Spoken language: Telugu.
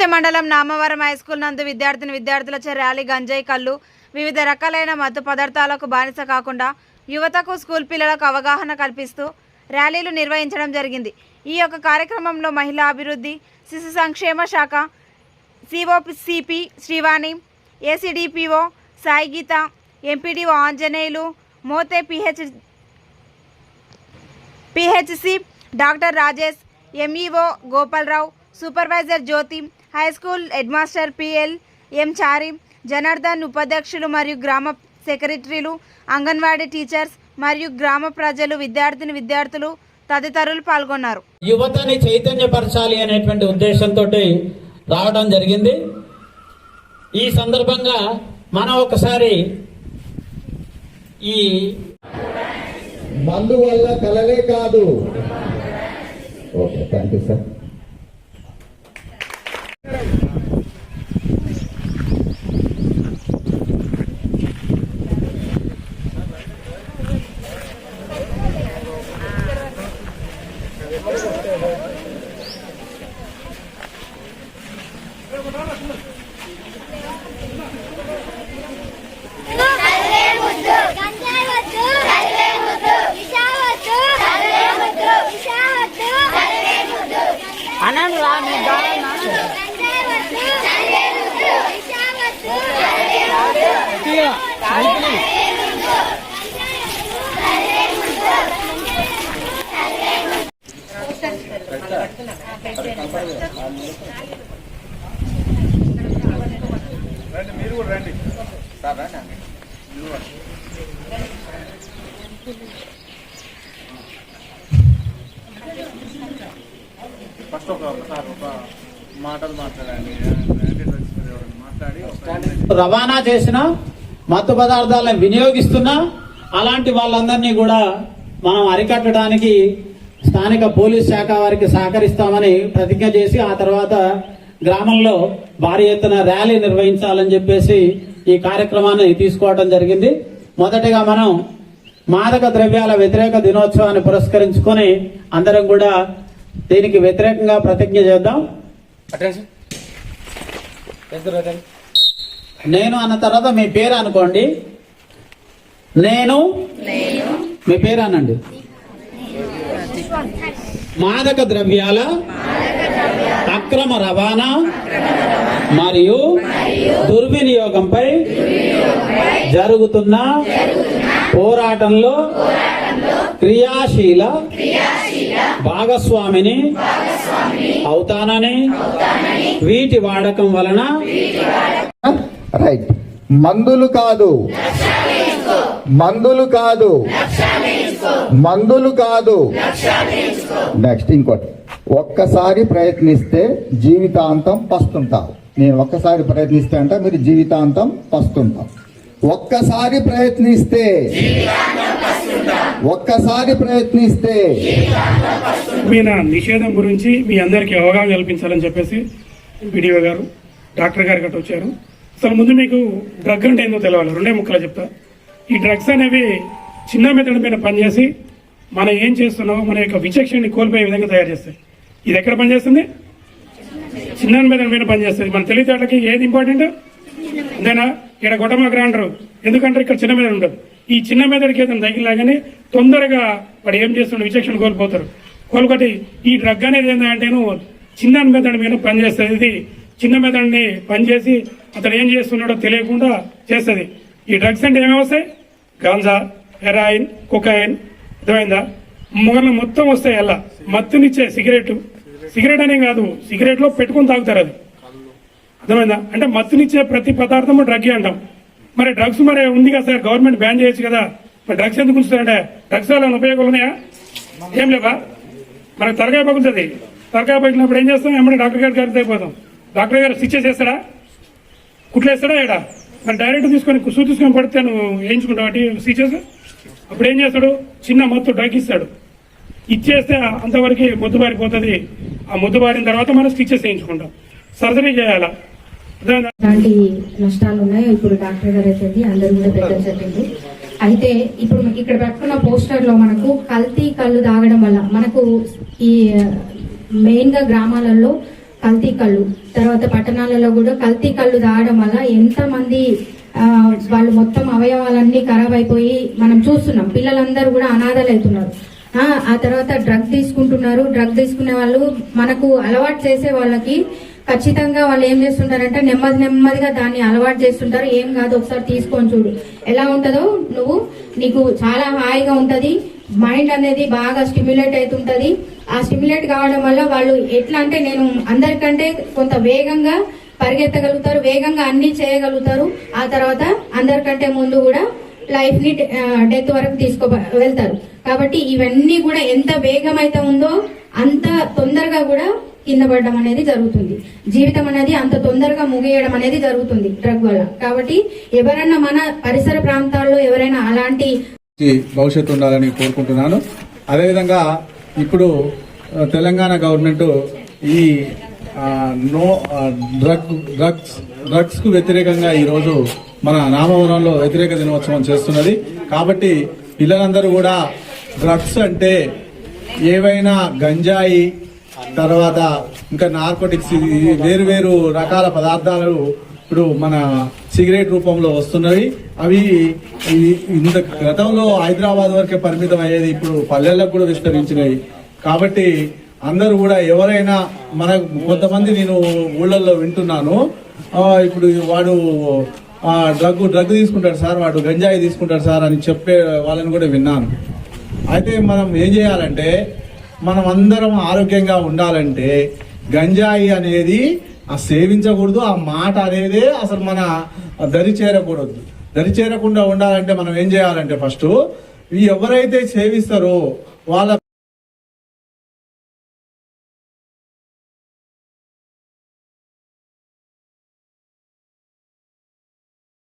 తిరుపతి మండలం నామవరం హైస్కూల్ నందు విద్యార్థిని విద్యార్థులచే ర్యాలీ గంజాయి కళ్ళు వివిధ రకాలైన మత్తు పదార్థాలకు బానిస కాకుండా యువతకు స్కూల్ పిల్లలకు అవగాహన కల్పిస్తూ ర్యాలీలు నిర్వహించడం జరిగింది. ఈ యొక్క కార్యక్రమంలో మహిళా అభివృద్ధి శిశు సంక్షేమ శాఖ సిఓసిపి Srivani ACDPO Sai Geetha MPDO Anjaneyulu Mothe PH PHC doctor Rajesh MEO Gopalarao supervisor Jyothi high school head master PL M Chari Janardhan ఉపాధ్యక్షులు మరియు గ్రామ సెక్రటరీలు అంగన్వాడీ టీచర్స్ మరియు గ్రామ ప్రజలు విద్యార్థిని విద్యార్థులు తదితరులు పాల్గొన్నారు. యువతని చైతన్యపరచాలి అనేటువంటి ఉద్దేశంతో రావడం జరిగింది. ఈ సందర్భంగా మనం ఒకసారి ఈ మందు వల్ల కలలే కాదు. ఓకే థ్యాంక్ యూ సార్ గంజాయి ఫస్ట్ ఒక ఒక మాటలు మాట్లాడండి. మాట్లాడి రవాణా చేసిన మత్తు పదార్థాలను వినియోగిస్తున్నా అలాంటి వాళ్ళందరినీ కూడా మనం అరికట్టడానికి స్థానిక పోలీస్ శాఖ వారికి సహకరిస్తామని ప్రతిజ్ఞ చేసి ఆ తర్వాత గ్రామంలో భారీ ఎత్తున ర్యాలీ నిర్వహించాలని చెప్పేసి ఈ కార్యక్రమాన్ని తీసుకోవడం జరిగింది. మొదటిగా మనం మాదక ద్రవ్యాల వ్యతిరేక దినోత్సవాన్ని పురస్కరించుకొని అందరం కూడా దీనికి వ్యతిరేకంగా ప్రతిజ్ఞ చేద్దాం. నేను అన్న తర్వాత మీ పేరు అనుకోండి. నేను మీ పేరు అనండి. మాదక ద్రవ్యాల అక్రమ రవాణా మరియు దుర్వినియోగంపై జరుగుతున్న పోరాటంలో క్రియాశీల భాగస్వామిని అవుతానని వీటి వాడకం వలన రైట్ మందులు కాదు. మందులు కాదు. మందులు కాదు. నెక్స్ట్ ఇంకోటి. ఒక్కసారి ప్రయత్నిస్తే జీవితాంతం పస్తుంటావు. నేను ఒక్కసారి ప్రయత్నిస్తే అంటే మీరు జీవితాంతం పస్తుంటాం ఒక్కసారి ప్రయత్నిస్తే ఒక్కసారి ప్రయత్నిస్తే మీద నిషేధం గురించి మీ అందరికీ అవగాహన కల్పించాలని చెప్పేసి వీడియో గారు డాక్టర్ గారు గట్రా వచ్చారు. అసలు ముందు మీకు డ్రగ్ అంటే ఏందో తెలవాలి. రెండే ముక్కలు చెప్తా. ఈ డ్రగ్స్ అనేవి చిన్న మెథడ్ మీద పనిచేసి మనం ఏం చేస్తున్నామో మన యొక్క విచక్షణని కోల్పోయే విధంగా తయారు చేస్తాయి. ఇది ఎక్కడ పనిచేస్తుంది? చిన్న మీద మీద పనిచేస్తుంది. మన తెలివితేటలకి ఏది ఇంపార్టెంట్ అంతేనా ఇక్కడ గొడవమాకరా అంటారు. ఎందుకంటే ఇక్కడ చిన్న మెదడు ఉండదు. ఈ చిన్న మెదడికి ఏదైనా తగిలిలాగానే తొందరగా వాడు ఏం చేస్తుండే? విచక్షణ కోల్పోతారు. కోల్పోతే ఈ డ్రగ్ అనేది ఏంటంటే చిన్న మెదడు మీద పనిచేస్తుంది. ఇది చిన్న మెదడుని పనిచేసి అతను ఏం చేస్తున్నాడో తెలియకుండా చేస్తుంది. ఈ డ్రగ్స్ అంటే ఏమేమి వస్తాయి? గాంజా హెరాయిన్ కుకాయిన్ అర్థమైందా? మొగలు మొత్తం వస్తాయి అలా. మత్తునిచ్చే సిగరెట్ సిగరెట్ అనే కాదు సిగరెట్లో పెట్టుకొని తాగుతారు అది. అర్థమైందా? అంటే మత్తునిచ్చే ప్రతి పదార్థము డ్రగ్ అంటాం. మరి డ్రగ్స్ మరి ఉంది కదా సార్ గవర్నమెంట్ బ్యాన్ చేయొచ్చు కదా. మరి డ్రగ్స్ ఎందుకు ఉంచుతారంటే డ్రగ్స్ వల్ల ఉపయోగాలు ఉన్నాయా? ఏం లేవా? మనకు తలకాయ పగులుతుంది. తలకాయ పగిలినప్పుడు ఏం చేస్తాం? ఏమంటే డాక్టర్ గారి గారికి అయిపోతాం డాక్టర్ గారు స్టిచ్చెస్ వేస్తాడా కుట్లేస్తాడా ఏడా? మరి డైరెక్ట్ తీసుకొని సూ తీసుకొని పడితే నువ్వు వేయించుకుంటావు అంటే స్టిచ్చెస్? అప్పుడు ఏం చేస్తాడు? చిన్న మత్తు డ్రగ్ ఇస్తాడు. ఇచ్చేస్తే అంతవరకు ముద్దుబారిపోతుంది ఆ ముద్దుబారిన తర్వాత మనం స్టిచ్చెస్ వేయించుకుంటాం. సర్జరీ చేయాలా? ఇలాంటి నష్టాలు ఉన్నాయో ఇప్పుడు డాక్టర్ గారు అయితే అందరూ కూడా పెద్ద చెప్పింది అయితే ఇప్పుడు ఇక్కడ పెట్టుకున్న పోస్టర్లో మనకు కల్తీ కళ్ళు తాగడం వల్ల మనకు ఈ మెయిన్గా గ్రామాలలో కల్తీ కళ్ళు తర్వాత పట్టణాలలో కూడా కల్తీ కళ్ళు తాగడం వల్ల ఎంతమంది వాళ్ళు మొత్తం అవయవాలన్నీ ఖరాబ్ అయిపోయి మనం చూస్తున్నాం. పిల్లలందరూ కూడా అనాథలు అవుతున్నారు ఆ, తర్వాత డ్రగ్ తీసుకుంటున్నారు. డ్రగ్ తీసుకునే వాళ్ళు మనకు అలవాటు చేసే వాళ్ళకి ఖచ్చితంగా వాళ్ళు ఏం చేస్తుంటారంటే నెమ్మది నెమ్మదిగా దాన్ని అలవాటు చేస్తుంటారు. ఏం కాదు ఒకసారి తీసుకొని చూడు. ఎలా ఉంటుందో నువ్వు నీకు చాలా హాయిగా ఉంటుంది. మైండ్ అనేది బాగా స్టిమ్యులేట్ అవుతుంటది. ఆ స్టిమ్యులేట్ కావడం వల్ల వాళ్ళు ఎట్లా అంటే నేను అందరికంటే కొంత వేగంగా పరిగెత్తగలుగుతారు. వేగంగా అన్ని చేయగలుగుతారు. ఆ తర్వాత అందరికంటే ముందు కూడా లైఫ్ని డెత్ వరకు తీసుకో వెళ్తారు. కాబట్టి ఇవన్నీ కూడా ఎంత వేగం అయితే ఉందో అంత తొందరగా కూడా కింద పడడం అనేది జరుగుతుంది. జీవితం అనేది అంత తొందరగా ముగియడం అనేది జరుగుతుంది డ్రగ్ వల్ల. కాబట్టి ఎవరైనా మన పరిసర ప్రాంతాల్లో ఎవరైనా అలాంటి భవిష్యత్తు ఉండాలని కోరుకుంటున్నాను. అదేవిధంగా ఇప్పుడు తెలంగాణ గవర్నమెంట్ ఈ నో డ్రగ్ డ్రగ్స్ డ్రగ్స్కు వ్యతిరేకంగా ఈరోజు మన నామవరంలో వ్యతిరేక దినోత్సవం చేస్తున్నది. కాబట్టి పిల్లలందరూ కూడా డ్రగ్స్ అంటే ఏవైనా గంజాయి తర్వాత ఇంకా నార్కోటిక్స్ వేరు వేరు రకాల పదార్థాలు ఇప్పుడు మన సిగరెట్ రూపంలో వస్తున్నవి. అవి ఇంత గతంలో హైదరాబాద్ వరకే పరిమితం అయ్యేది ఇప్పుడు పల్లెలకు కూడా విస్తరించినాయి కాబట్టి అందరూ కూడా ఎవరైనా మన కొంతమంది నేను ఊళ్ళల్లో వింటున్నాను. ఇప్పుడు వాడు డ్రగ్ డ్రగ్ తీసుకుంటాడు సార్ వాడు గంజాయి తీసుకుంటాడు సార్ అని చెప్పే వాళ్ళని కూడా విన్నాను. అయితే మనం ఏం చేయాలంటే మనం అందరం ఆరోగ్యంగా ఉండాలంటే గంజాయి అనేది ఆ సేవించకూడదు ఆ మాట అనేది అసలు మన దరి చేరకూడదు. దరి చేరకుండా ఉండాలంటే మనం ఏం చేయాలంటే ఫస్ట్ ఎవరైతే సేవిస్తారో వాళ్ళ